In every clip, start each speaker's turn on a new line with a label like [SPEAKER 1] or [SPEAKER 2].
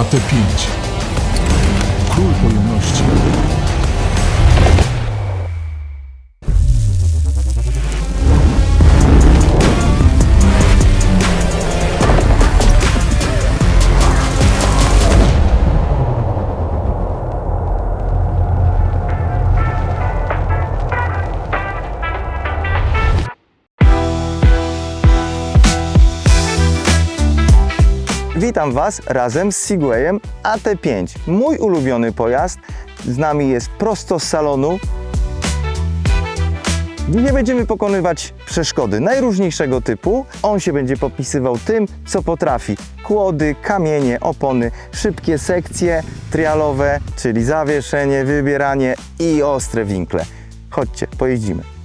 [SPEAKER 1] AT5. Król pojemności.
[SPEAKER 2] Witam Was razem z Segwayem AT5. Mój ulubiony pojazd. Z nami jest prosto z salonu. Nie będziemy pokonywać przeszkody najróżniejszego typu. On się będzie popisywał tym, co potrafi. Kłody, kamienie, opony, szybkie sekcje trialowe, czyli zawieszenie, wybieranie i ostre winkle. Chodźcie, pojeździmy.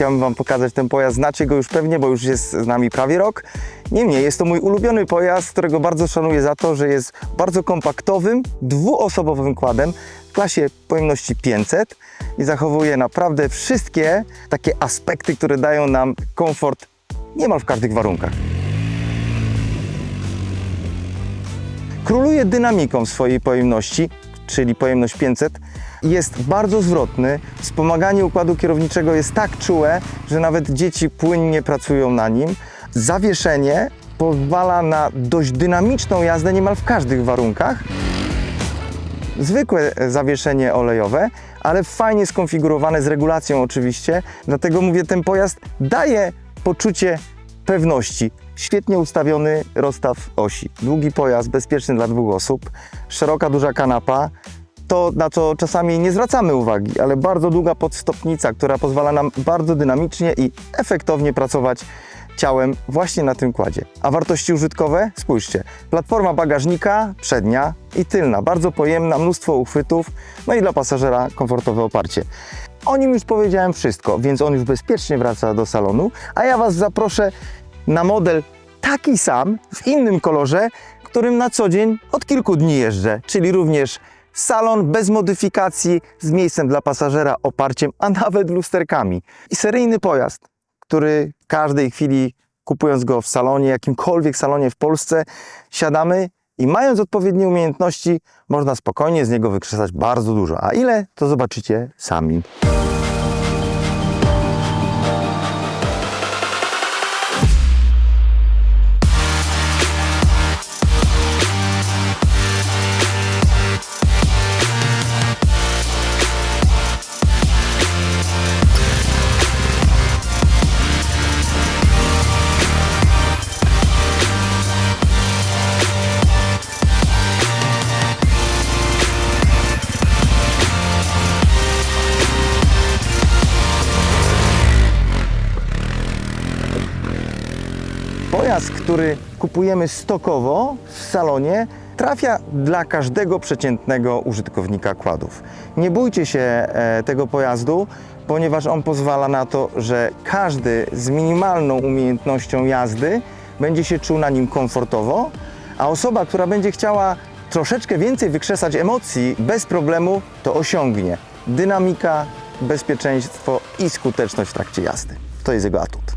[SPEAKER 2] Chciałbym Wam pokazać ten pojazd. Znacie go już pewnie, bo już jest z nami prawie rok. Niemniej jest to mój ulubiony pojazd, którego bardzo szanuję za to, że jest bardzo kompaktowym, dwuosobowym kładem w klasie pojemności 500 i zachowuje naprawdę wszystkie takie aspekty, które dają nam komfort niemal w każdych warunkach. Króluje dynamiką swojej pojemności, czyli pojemność 500. Jest bardzo zwrotny. Wspomaganie układu kierowniczego jest tak czułe, że nawet dzieci płynnie pracują na nim. Zawieszenie pozwala na dość dynamiczną jazdę niemal w każdych warunkach. Zwykłe zawieszenie olejowe, ale fajnie skonfigurowane z regulacją oczywiście. Dlatego mówię, ten pojazd daje poczucie pewności. Świetnie ustawiony rozstaw osi. Długi pojazd, bezpieczny dla dwóch osób. Szeroka, duża kanapa. To, na co czasami nie zwracamy uwagi, ale bardzo długa podstopnica, która pozwala nam bardzo dynamicznie i efektownie pracować ciałem właśnie na tym kładzie. A wartości użytkowe? Spójrzcie. Platforma bagażnika przednia i tylna, bardzo pojemna, mnóstwo uchwytów, no i dla pasażera komfortowe oparcie. O nim już powiedziałem wszystko, więc on już bezpiecznie wraca do salonu, a ja Was zaproszę na model taki sam, w innym kolorze, którym na co dzień od kilku dni jeżdżę, czyli również salon bez modyfikacji, z miejscem dla pasażera, oparciem, a nawet lusterkami. I seryjny pojazd, który w każdej chwili kupując go w salonie, jakimkolwiek salonie w Polsce, siadamy i mając odpowiednie umiejętności, można spokojnie z niego wykrzesać bardzo dużo. A ile, to zobaczycie sami. Pojazd, który kupujemy stokowo w salonie, trafia dla każdego przeciętnego użytkownika kładów. Nie bójcie się e, tego pojazdu, ponieważ on pozwala na to, że każdy z minimalną umiejętnością jazdy będzie się czuł na nim komfortowo, a osoba, która będzie chciała troszeczkę więcej wykrzesać emocji bez problemu, to osiągnie. Dynamika, bezpieczeństwo i skuteczność w trakcie jazdy. To jest jego atut.